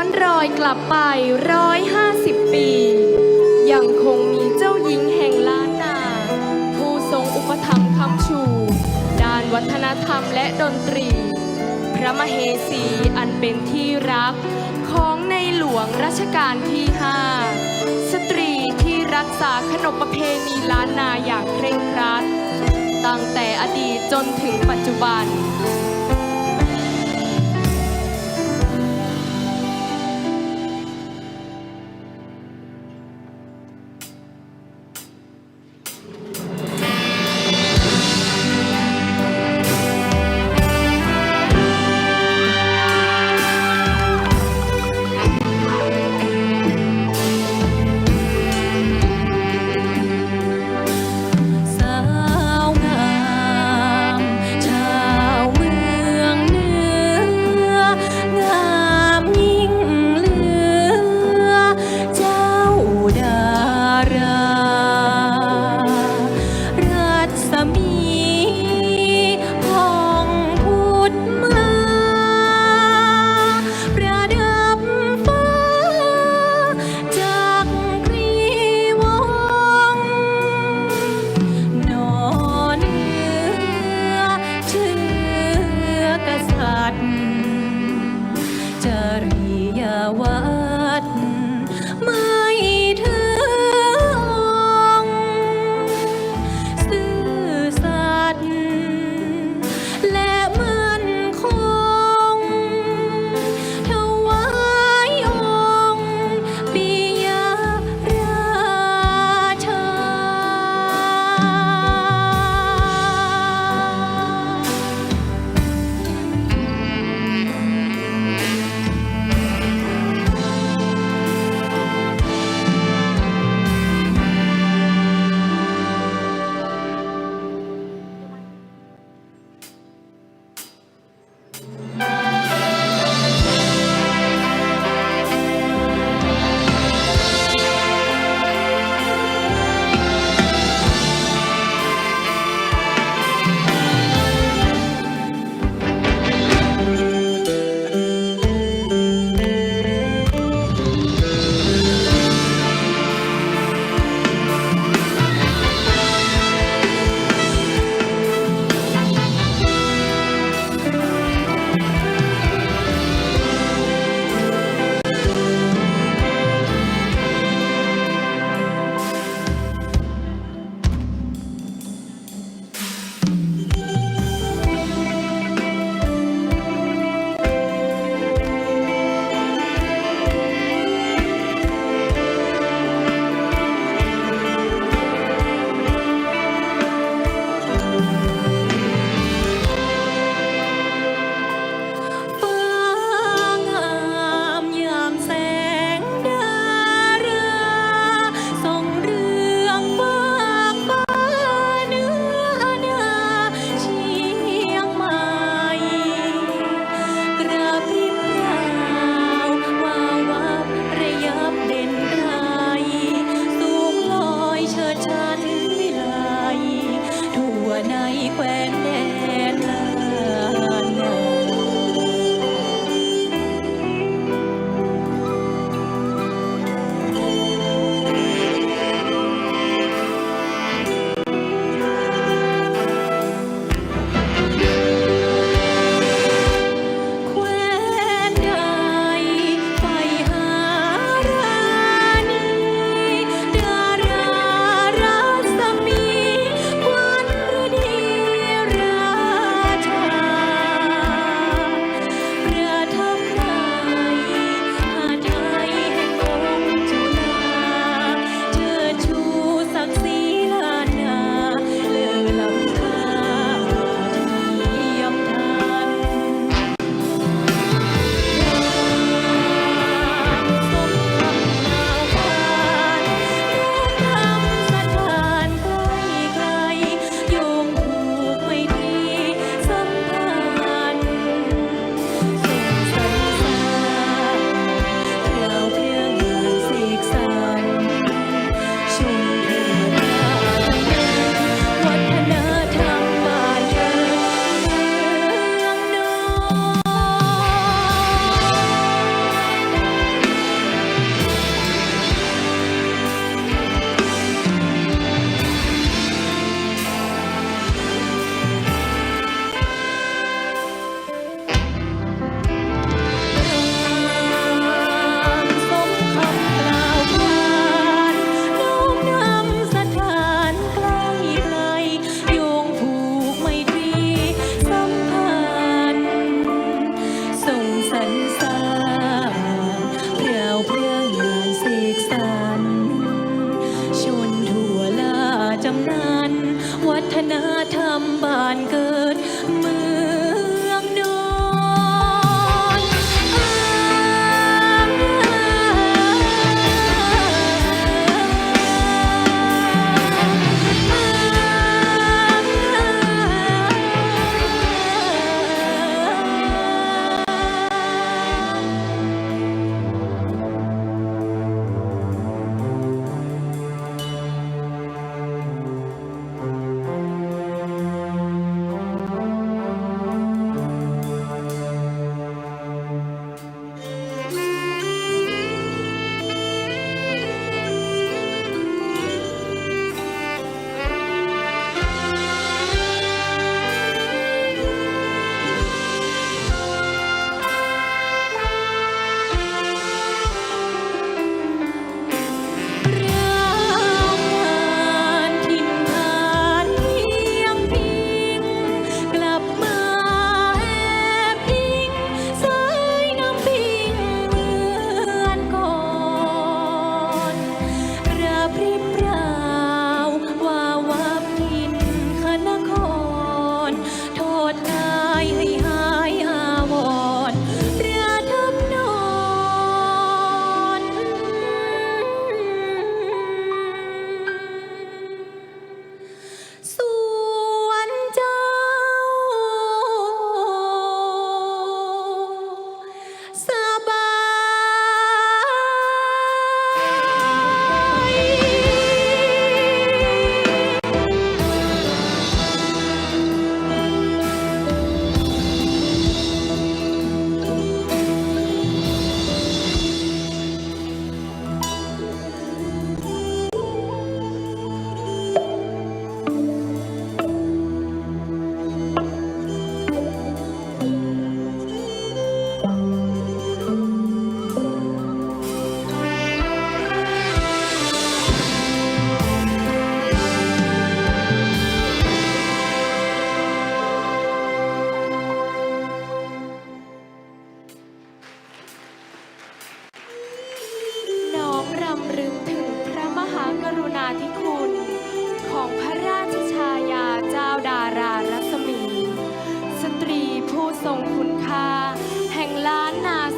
อนรอยกลับไปร้อยห้าสิบปี ยังคงมีเจ้าหญิงแห่งล้านนา ผู้ทรงอุปถัมภ์คำชู ด้านวัฒนธรรมและดนตรี พระมเหสีอันเป็นที่รักของในหลวงรัชกาลที่5สตรีที่รักษาขนบประเพณีล้านนาอย่างเคร่งครัด ตั้งแต่อดีตจนถึงปัจจุบัน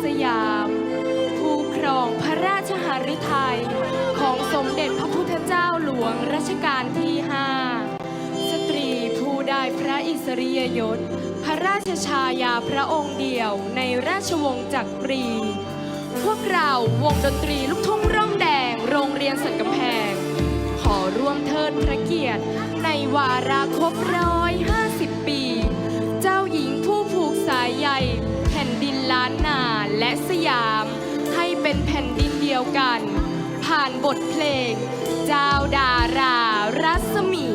สยาม ผู้ครองพระราชหฤทัยของสมเด็จพระพุทธเจ้าหลวงรัชกาลที่ห้าสตรีผู้ได้พระอิสริยยศ พระราชชายาพระองค์เดียวในราชวงศ์จักรี พวกเราวงดนตรีลูกทุ่งร่องแดงโรงเรียนสันกำแพง ขอร่วมเทิดพระเกียรติ ในวาระครบร้อยห้าสิบปี เจ้าหญิงผู้ผูกสายใยแผ่านนาและสยาม ให้เป็นแผ่นดินเดียวกัน ผ่านบทเพลง เจ้าดารารัศมี